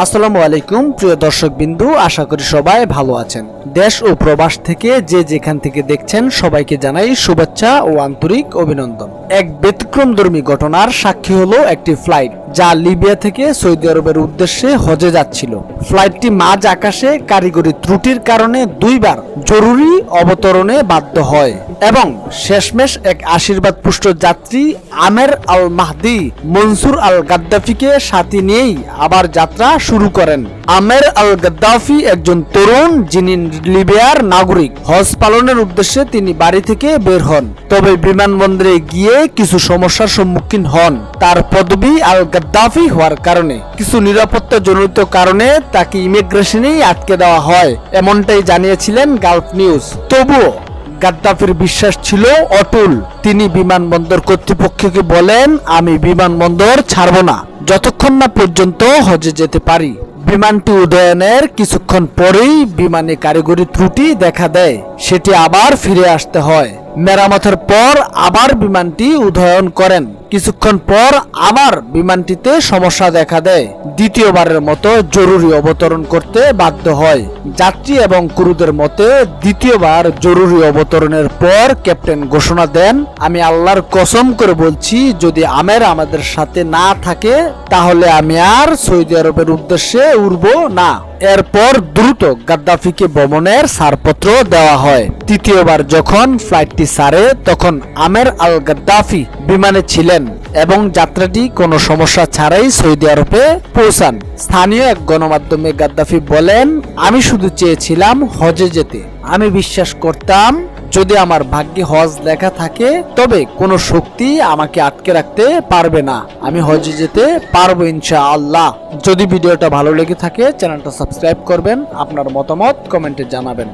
আসসালামু আলাইকুম, প্রিয় দর্শক বিন্দু আশা করি সবাই ভালো আছেন। দেশ ও প্রবাস থেকে যে যেখান থেকে দেখছেন, সবাইকে জানাই শুভেচ্ছা ও আন্তরিক অভিনন্দন। এক ব্যতিক্রমধর্মী ঘটনার সাক্ষী হলো একটি ফ্লাইট, যা লিবিয়া থেকে সৌদি আরবের উদ্দেশ্যে হজে যাচ্ছিল। ফ্লাইটটি মাঝ আকাশে কারিগরি ত্রুটির কারণে দুইবার জরুরি অবতরণে বাধ্য হয়। এবং শেষমেশ এক আশীর্বাদ পুষ্ট যাত্রী আমের আল মাহদি মনসুর আল গাদ্দাফিকে সাথে নিয়েই আবার যাত্রা শুরু করেন। আমের আল গাদ্দাফি একজন তরুণ যিনি লিবিয়ার নাগরিক। হজ পালনের উদ্দেশ্যে তিনি বাড়ি থেকে বের হন। তবে বিমানবন্দরে গিয়ে কিছু সমস্যার সম্মুখীন হন। তার পদবি আল গাদ্দাফি হওয়ার কারণে। কিছু নিরাপত্তা জনিত কারণে তাকে ইমিগ্রেশনেই আটকে দেওয়া হয়, এমনটাই জানিয়েছিলেন গালফ নিউজ। তবুও গাদ্দাফির বিশ্বাস ছিল অটুল। তিনি বিমানবন্দর কর্তৃপক্ষকে বলেন, আমি বিমানবন্দর ছাড়ব না। যতক্ষণ না পর্যন্ত হজে যেতে পারি। বিমানটি উদয়নের কিছুক্ষণ পরেই বিমানে কারিগরি ত্রুটি দেখা দেয়। সেটি আবার ফিরে আসতে হয়। মেরামতের পর আবার বিমানটি উদয়ন করেন। কিছুক্ষণ পর আবার বিমানটিতে সমস্যা দেখা দেয়। দ্বিতীয়বারের মতো জরুরি অবতরণ করতে বাধ্য হয়। যাত্রী এবং ক্রুদের মতে দ্বিতীয়বার জরুরি অবতরণের পর ক্যাপ্টেন ঘোষণা দেন, আমি আল্লাহর কসম করে বলছি, যদি আমের আমাদের সাথে না থাকে, তাহলে আমি আর সৌদি আরবের উদ্দেশ্যে উড়ব না। এরপর দ্রুত গাদ্দাফিকে ভ্রমণের ছাড়পত্র দেওয়া হয়। তৃতীয়বার যখন ফ্লাইটটি ছাড়ে তখন আমের আল গাদ্দাফি বিমানে ছিলেন। এবং যাত্রাটি কোনো সমস্যা ছাড়াই সৌদি আরবে পৌঁছান। স্থানীয় এক গণমাধ্যমে গাদ্দাফি বলেন, আমি শুধু চেয়েছিলাম হজে যেতে। আমি বিশ্বাস করতাম, যদি আমার ভাগ্যে হজ লেখা থাকে, তবে কোনো শক্তি আমাকে আটকে রাখতে পারবে না। আমি হজে যেতে পারব ইনশা আল্লাহ যদি ভিডিওটা ভালো লেগে থাকে, চ্যানেলটা সাবস্ক্রাইব করবেন, আপনার মতামত কমেন্টে জানাবেন।